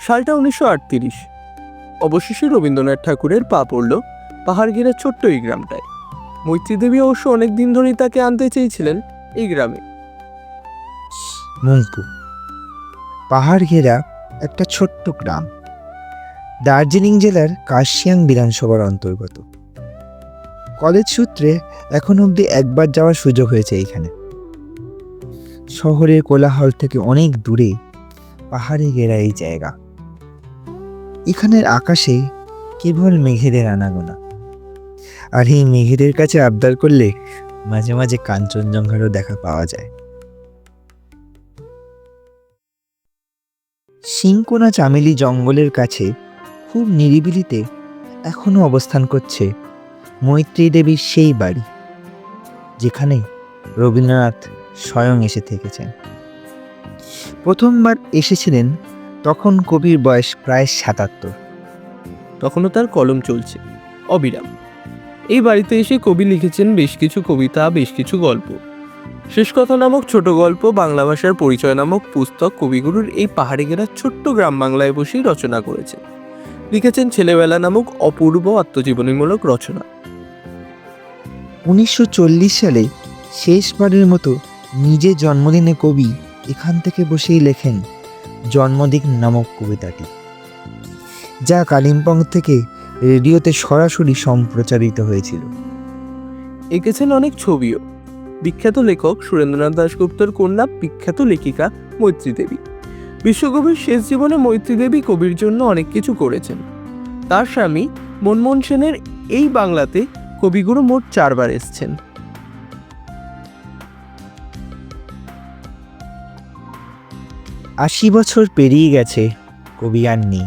সালটা উনিশশো আটত্রিশ। অবশেষে রবীন্দ্রনাথ ঠাকুরের পা পড়ল পাহাড় ঘেরা ছোট্ট এই গ্রামটায়। মৈত্রী দেবী অবশ্য অনেক দিন ধরেই তাকে আনতে চেয়েছিলেন এই গ্রামে। পাহাড় ঘেরা একটা ছোট্ট গ্রাম। দার্জিলিং জেলার কার্শিয়াং বিধানসভার অন্তর্গত। কলেজ সূত্রে এখন অবধি একবার যাওয়ার সুযোগ হয়েছে এইখানে। শহরের কোলাহল থেকে অনেক দূরে পাহাড়ে ঘেরা এই জায়গা। এখানের আকাশে কেবল মেঘেদের আনাগোনা। আর এই মেঘেদের কাছে আবদার করলে মাঝে মাঝে কাঞ্চনজঙ্ঘারও দেখা পাওয়া যায়। সিংকোনা চামেলি জঙ্গলের কাছে খুব নিরিবিলিতে এখনও অবস্থান করছে মৈত্রী দেবীর সেই বাড়ি, যেখানে রবীন্দ্রনাথ স্বয়ং এসে থেকেছেন। প্রথমবার এসেছিলেন তখন কবির বয়স প্রায় সাতাত্তর। তখনও তার কলম চলছে। অবিরাম। এই বাড়িতে এসে কবি লিখেছেন বেশ কিছু কবিতা বেশ কিছু গল্প। শেষ কথা নামক ছোট গল্প বাংলা ভাষার পরিচয় নামক পুস্তক কবিগুরুর এই পাহাড়ে ঘেরা ছোট্ট গ্রাম বাংলায় বসেই রচনা করেছেন। লিখেছেন ছেলেবেলা নামক অপূর্ব আত্মজীবনীমূলক রচনা। উনিশশো চল্লিশ সালে শেষবারের মতো নিজে জন্মদিনে কবি এখান থেকে বসেই লেখেন জন্মদিন নামক কবিতাটি, যা কালিম্পং থেকে রেডিওতে সরাসরি সম্প্রচারিত হয়েছিল। এঁকেছেন অনেক ছবিও। বিখ্যাত লেখক সুরেন্দ্রনাথ দাশগুপ্তর কন্যা বিখ্যাত লেখিকা মৈত্রী দেবী। বিশ্বকবির শেষ জীবনে মৈত্রী দেবী কবির জন্য অনেক কিছু করেছেন। তার স্বামী মনমোহন সেনের এই বাংলাতে কবিগুরু মোট চারবার এসছেন। আশি বছর পেরিয়ে গেছে কবি আর নেই।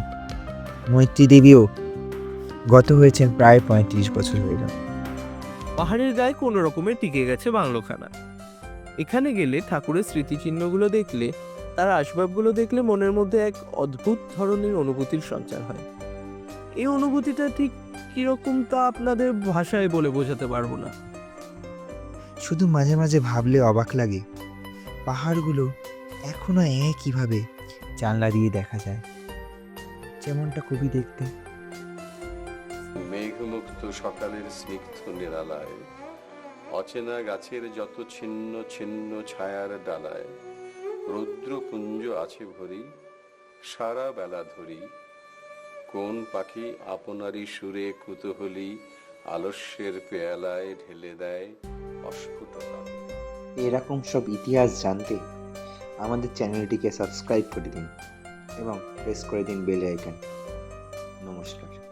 মৈত্রী দেবীও গত হয়েছেন প্রায় পঁয়ত্রিশ বছর হয়ে গেল পাহাড়ের গায়ে কোনো রকমের টিকে গেছে বাংলোখানা। এখানে গেলে ঠাকুরের স্মৃতিচিহ্নগুলো দেখলে তার আসবাবগুলো দেখলে মনের মধ্যে এক অদ্ভুত ধরনের অনুভূতির সঞ্চার হয়। এই অনুভূতিটা ঠিক কীরকম তা আপনাদের ভাষায় বলে বোঝাতে পারব না। শুধু মাঝে মাঝে ভাবলে অবাক লাগে পাহাড়গুলো এখনও একইভাবে জানলা দিয়ে দেখা যায়? যেমনটা কবি দেখতে। মেঘমুক্ত সকালের স্নিগ্ধ নিরালায় অচেনা গাছের যত ছিন্ন ছিন্ন ছায়ার ডালায় রুদ্রপুঞ্জ আছে ভরি সারা বেলা ধরি কোন পাখি আপনারই সুরে কুতূহলী আলস্যের পেয়ালায় ঢেলে দেয় অস্ফুটতা। এরকম সব ইতিহাস জানতে আমাদের চ্যানেলটিকে সাবস্ক্রাইব করে দিন এবং প্রেস করে দিন বেল আইকন নমস্কার।